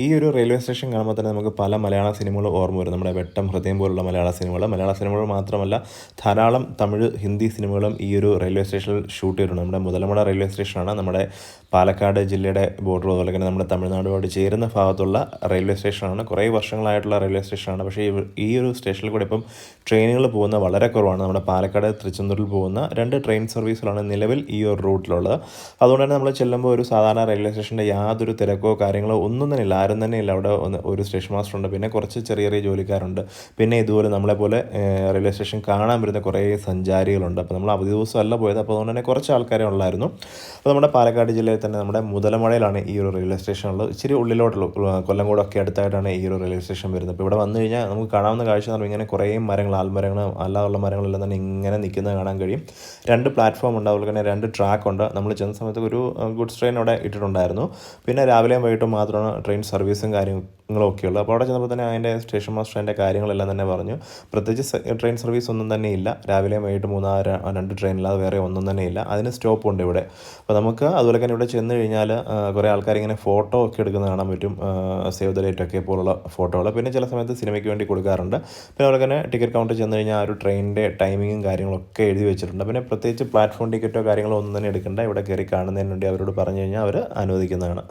ഈ ഒരു railway station കാണുമ്പോൾ തന്നെ നമുക്ക് പല മലയാള സിനിമകൾ ഓർമ്മ വരും. നമ്മുടെ വെട്ടം ഹൃദയം പോലുള്ള മലയാള സിനിമകൾ. മലയാള സിനിമകൾ മാത്രമല്ല ധാരാളം തമിഴ് ഹിന്ദി സിനിമകളും ഈ ഒരു റെയിൽവേ സ്റ്റേഷനിൽ ഷൂട്ട് ചെയ്തിട്ടുണ്ട്. നമ്മുടെ മുതലമട റെയിൽവേ സ്റ്റേഷനാണ് നമ്മുടെ പാലക്കാട് ജില്ലയുടെ ബോർഡർ അതുപോലെ തന്നെ നമ്മുടെ തമിഴ്നാടുമായിട്ട് ചേരുന്ന ഭാഗത്തുള്ള റെയിൽവേ സ്റ്റേഷനാണ്. കുറേ വർഷങ്ങളായിട്ടുള്ള റെയിൽവേ സ്റ്റേഷനാണ്. പക്ഷേ ഈ- ഒരു സ്റ്റേഷനിൽ കൂടെ ഇപ്പം ട്രെയിനുകൾ പോകുന്ന വളരെ കുറവാണ്. നമ്മുടെ പാലക്കാട് തൃച്ചെന്തൂരിൽ പോകുന്ന രണ്ട് ട്രെയിൻ സർവീസുകളാണ് നിലവിൽ ഈ ഒരു റൂട്ടിലുള്ളത്. അതുകൊണ്ട് തന്നെ നമ്മൾ ചെല്ലുമ്പോൾ ഒരു സാധാരണ റെയിൽവേ സ്റ്റേഷന്റെ യാതൊരു തിരക്കോ കാര്യങ്ങളോ ഒന്നും തന്നെ ഇല്ല. ആരും തന്നെ ഇല്ല അവിടെ ഒന്ന് ഒരു സ്റ്റേഷൻ മാസ്റ്റർ ഉണ്ട് പിന്നെ കുറച്ച് ചെറിയ ചെറിയ ജോലിക്കാരുണ്ട്. പിന്നെ ഇതുപോലെ നമ്മളെപ്പോലെ പോലെ റെയിൽവേ സ്റ്റേഷൻ കാണാൻ വരുന്ന കുറേ സഞ്ചാരികളുണ്ട്. അപ്പോൾ നമ്മൾ അവധി ദിവസമല്ല പോയത്. അപ്പോൾ അതുകൊണ്ട് തന്നെ കുറച്ച് ആൾക്കാരെ ഉള്ളായിരുന്നു. അപ്പോൾ നമ്മുടെ പാലക്കാട് ജില്ലയിൽ തന്നെ നമ്മുടെ മുതലമടയിലാണ് ഈ ഒരു റെയിൽവേ സ്റ്റേഷൻ ഉള്ളത്. ഇച്ചിരി ഉള്ളിലോട്ടുള്ള. ഉള്ള- കൊല്ലംകോടൊക്കെ അടുത്തായിട്ടാണ് ഈ ഒരു റെയിൽവേ സ്റ്റേഷൻ വരുന്നത്. അപ്പോൾ ഇവിടെ വന്നു കഴിഞ്ഞാൽ നമുക്ക് കാണാവുന്ന കാഴ്ച എന്ന് പറയുമ്പോൾ ഇങ്ങനെ കുറേ മരങ്ങൾ ആൽമരങ്ങൾ അല്ലാതുള്ള മരങ്ങളെല്ലാം തന്നെ ഇങ്ങനെ നിൽക്കുന്നത് കാണാൻ കഴിയും. രണ്ട് പ്ലാറ്റ്ഫോം ഉണ്ട്. അതുപോലെ തന്നെ രണ്ട് ട്രാക്ക് ഉണ്ട് നമ്മൾ ചെന്ന സമയത്ത് ഒരു ഗുഡ്സ് ട്രെയിൻ അവിടെ ഇട്ടിട്ടുണ്ടായിരുന്നു. പിന്നെ രാവിലെയും വൈകിട്ടും മാത്രമാണ് ട്രെയിൻ സർവീസും കാര്യങ്ങളും ഒക്കെ ഉള്ളത് അപ്പോൾ അവിടെ ചെന്നപ്പോൾ തന്നെ അതിന്റെ സ്റ്റേഷൻ മാസ്റ്റർ അതിന്റെ കാര്യങ്ങളെല്ലാം തന്നെ പറഞ്ഞു. പ്രത്യേകിച്ച് ട്രെയിൻ സർവീസ് ഒന്നും തന്നെ ഇല്ല. രാവിലെ വൈകിട്ട് മൂന്നാറ് രണ്ട് ട്രെയിനില്ലാതെ വേറെ ഒന്നും തന്നെ ഇല്ല. അതിന് സ്റ്റോപ്പ് ഉണ്ട് ഇവിടെ. അപ്പോൾ നമുക്ക് അതുപോലെ തന്നെ ഇവിടെ ചെന്ന് കഴിഞ്ഞാൽ കുറേ ആൾക്കാർ ഇങ്ങനെ ഫോട്ടോ ഒക്കെ എടുക്കുന്നത് കാണാൻ പറ്റും. സേവ് ദ ഡേറ്റ് ഒക്കെ പോലുള്ള ഫോട്ടോകൾ പിന്നെ ചില സമയത്ത് സിനിമയ്ക്ക് വേണ്ടി കൊടുക്കാറുണ്ട്. പിന്നെ അതുപോലെ തന്നെ ടിക്കറ്റ് കൗണ്ടർ ചെന്ന് കഴിഞ്ഞാൽ ആ ഒരു ട്രെയിനിന്റെ ടൈമിങ്ങും കാര്യങ്ങളൊക്കെ എഴുതി വെച്ചിട്ടുണ്ട്. പിന്നെ പ്രത്യേകിച്ച് പ്ലാറ്റ്ഫോം ടിക്കറ്റോ കാര്യങ്ങളോ ഒന്നും തന്നെ എടുക്കേണ്ട. ഇവിടെ കയറി കാണുന്നതിന് വേണ്ടി അവരോട് പറഞ്ഞു കഴിഞ്ഞാൽ അവർ അനുവദിക്കുന്നതാണ്.